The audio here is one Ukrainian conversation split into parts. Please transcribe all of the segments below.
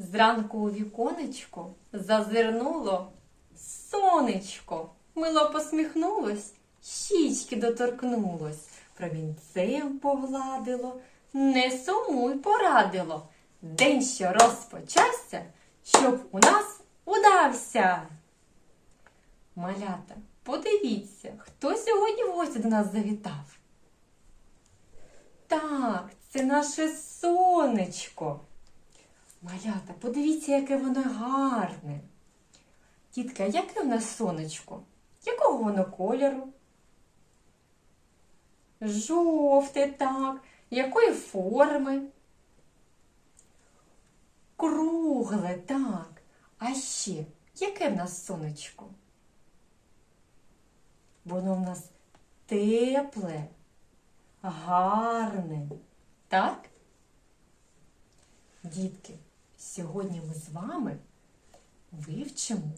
Зранку у віконечко зазирнуло сонечко. Мило посміхнулось, щічки доторкнулось, промінцем погладило, не сумуй порадило. День, що розпочався, щоб у нас удався. Малята, подивіться, хто сьогодні в гості до нас завітав. Так, це наше сонечко. Малята, подивіться, яке воно гарне. Тітка, яке в нас сонечко? Якого воно кольору? Жовте, так. Якої форми? Кругле, так. А ще, яке в нас сонечко? Воно в нас тепле, гарне, так? Дітки, сьогодні ми з вами вивчимо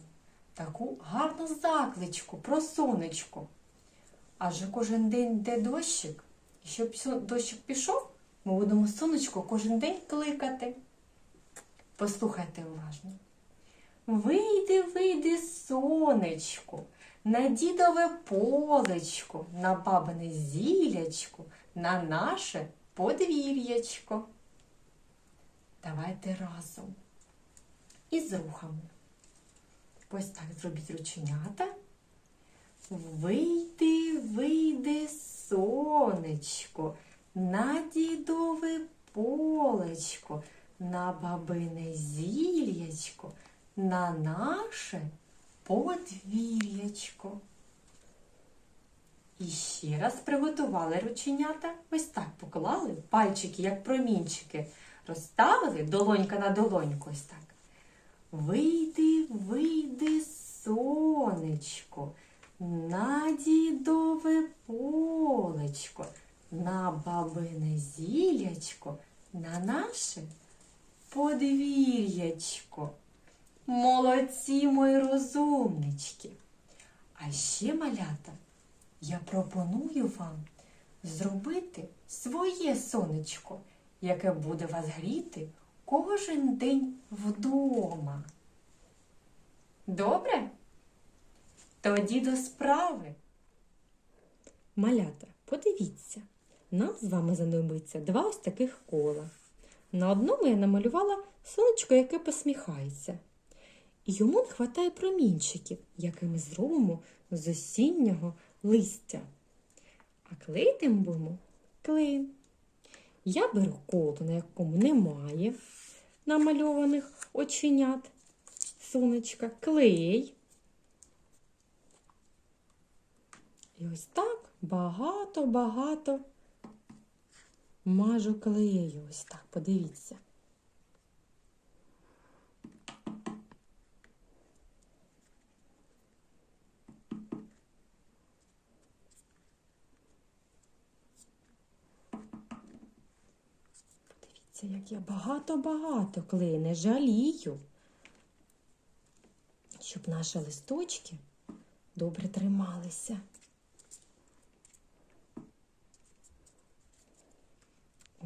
таку гарну закличку про сонечко. Адже кожен день йде дощик, і щоб дощик пішов, ми будемо сонечко кожен день кликати. Послухайте уважно. Вийди, вийди, сонечко, на дідове полечко, на бабине зілячко, на наше подвір'ячко. Давайте разом. І з рухами. Ось так зробіть рученята. Вийди, вийди, сонечко, на дідове полечко, на бабине зілячко, на наше подвір'ячко. І ще раз приготували рученята. Ось так поклали пальчики, як промінчики. Розставили долонька на долоньку. Ось так. Вийди, вийди, сонечко, на дідове полечко, на бабине зілячко, на наше подвір'ячко. Молодці мої розумнички. А ще, малята, я пропоную вам зробити своє сонечко, яке буде вас гріти кожен день вдома. Добре? Тоді до справи. Малята, подивіться, нам з вами знадобиться два ось таких кола. На одному я намалювала сонечко, яке посміхається. І йому не вистачає промінчиків, які ми зробимо з осіннього листя. А клеїти будемо клеєм. Я беру коло, на якому немає намальованих оченят сонечка, клей. І ось так багато-багато мажу клею. Ось так, подивіться. Подивіться, як я багато-багато клею, не жалію, щоб наші листочки добре трималися.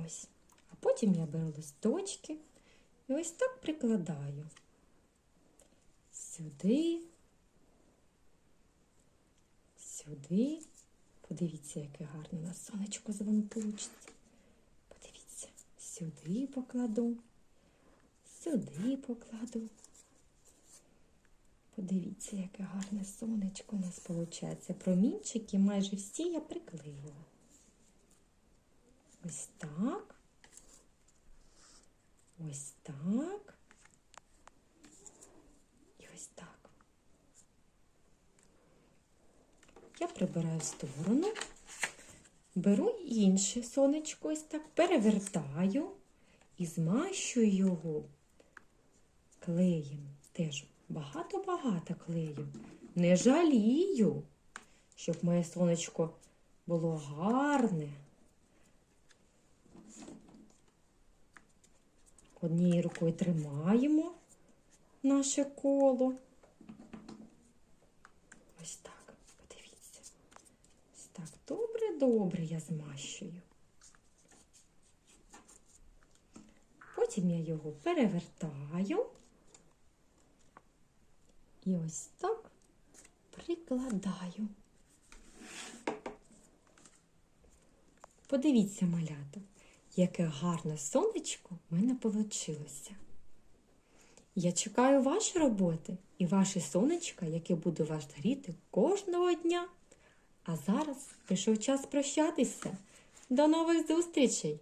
Ось. А потім я беру листочки і ось так прикладаю. Сюди, сюди. Подивіться, яке гарне у нас сонечко з вами вийде. Сюди покладу, сюди покладу. Подивіться, яке гарне сонечко у нас виходить. Промінчики майже всі я приклеїла. Ось так. Ось так. І ось так. Я прибираю сторону, беру інше сонечко, ось так, перевертаю і змащую його клеєм. Теж багато-багато клею. Не жалію, щоб моє сонечко було гарне. Однією рукою тримаємо наше коло. Ось так, так добре-добре я змащую. Потім я його перевертаю. І ось так прикладаю. Подивіться, малята, яке гарне сонечко в мене вийшло. Я чекаю ваші роботи і ваше сонечка, яке буду вас гріти кожного дня. А зараз прийшов час прощатися. До нових зустрічей!